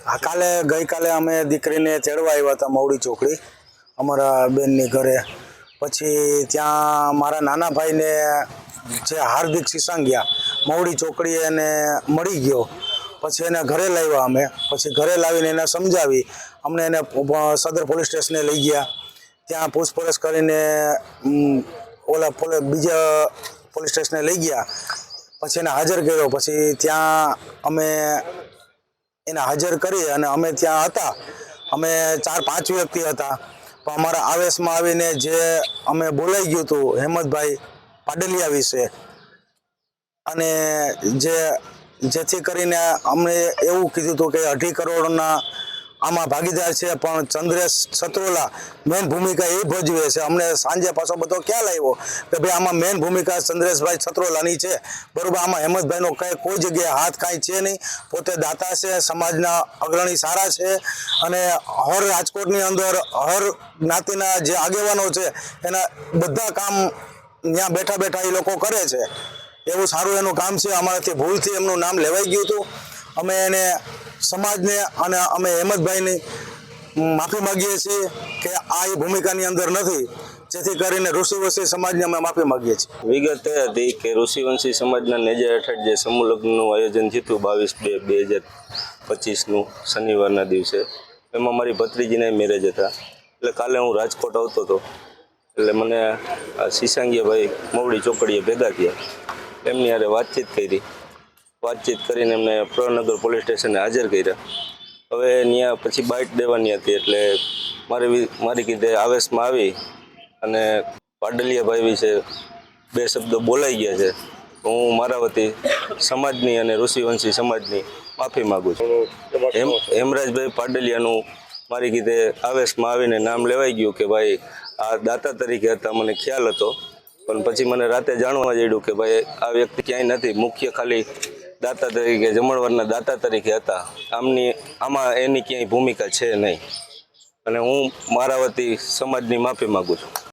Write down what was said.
આ કાલે ગઈકાલે અમે દીકરીને ચડવા આવ્યા હતા મવડી ચોકડી, અમારા બેનની ઘરે. પછી ત્યાં મારા નાના ભાઈને જે હાર્દિક સિસાંગિયા મવડી ચોકડી એને મળી ગયો. પછી એને ઘરે લાવ્યા અમે. પછી ઘરે લાવીને એને સમજાવી. અમને એને સદર પોલીસ સ્ટેશને લઈ ગયા. ત્યાં પૂછપરછ કરીને ઓલા બીજા પોલીસ સ્ટેશને લઈ ગયા. પછી એને હાજર કર્યો. પછી ત્યાં અમે એને હાજર કરી અને અમે ત્યાં હતા. અમે ચાર, પાંચ વ્યક્તિ હતા. પણ અમારા આવેશમાં આવીને જે અમે બોલાઈ ગયું હતું હેમંતભાઈ પાડલિયા વિશે અને જે, જેથી કરીને અમને એવું કીધું હતું કે અઢી કરોડના આમાં ભાગીદાર છે, પણ ચંદ્રેશ સત્રોલા મેન ભૂમિકા એ ભજવે છે. અમને સાંજે પાછો બધો ક્યાં લાવ્યો કે ભાઈ આમાં મેન ભૂમિકા ચંદ્રેશભાઈ સત્રોલાની છે. બરોબર, આમાં હેમંતભાઈનો કંઈ કોઈ જગ્યાએ હાથ કાંઈ છે નહીં. પોતે દાતા છે, સમાજના અગ્રણી સારા છે અને હર રાજકોટની અંદર હર જ્ઞાતિના જે આગેવાનો છે, એના બધા કામ ત્યાં બેઠા બેઠા એ લોકો કરે છે. એવું સારું એનું કામ છે. અમારાથી ભૂલથી એમનું નામ લેવાઈ ગયું હતું. અમે એને સમાજને અને અમે હેમંતભાઈની માફી માગીએ છીએ કે આ એ ભૂમિકાની અંદર નથી. જેથી કરીને ઋષિવંશી સમાજને અમે માફી માગીએ છીએ. વિગત એ હતી કે ઋષિવંશી સમાજના નેજા હેઠળ જે સમૂહલગ્નનું આયોજન થયું બાવીસ બે બે હજાર પચીસનું શનિવારના દિવસે, એમાં મારી ભત્રીજીના મેરેજ હતા. એટલે કાલે હું રાજકોટ આવતો હતો. એટલે મને આ શીશાંગીયાભાઈ મવડી ચોકડીએ ભેગા થયા. એમની હારે વાતચીત કરી. વાતચીત કરીને એમને પ્રનગર પોલીસ સ્ટેશને હાજર કર્યા. હવે ત્યાં પછી બાઇટ દેવાની હતી એટલે મારી મારી કીધે આવેશમાં આવી અને પાડલિયાભાઈ વિશે બે શબ્દો બોલાઈ ગયા છે. હું મારા વતી સમાજની અને ઋષિવંશી સમાજની માફી માગું છું. હેમ હેમરાજભાઈ પાડલિયાનું મારી કીધે આવેશમાં આવીને નામ લેવાઈ ગયું કે ભાઈ આ દાતા તરીકે હતા, મને ખ્યાલ હતો. પણ પછી મને રાતે જાણવા જડ્યું કે ભાઈ આ વ્યક્તિ ક્યાંય નથી, મુખ્ય ખાલી દાતા તરીકે, જમણવારના દાતા તરીકે હતા. આમની, આમાં એની ક્યાંય ભૂમિકા છે નહીં. અને હું મારા વતી સમાજની માફી માગું છું.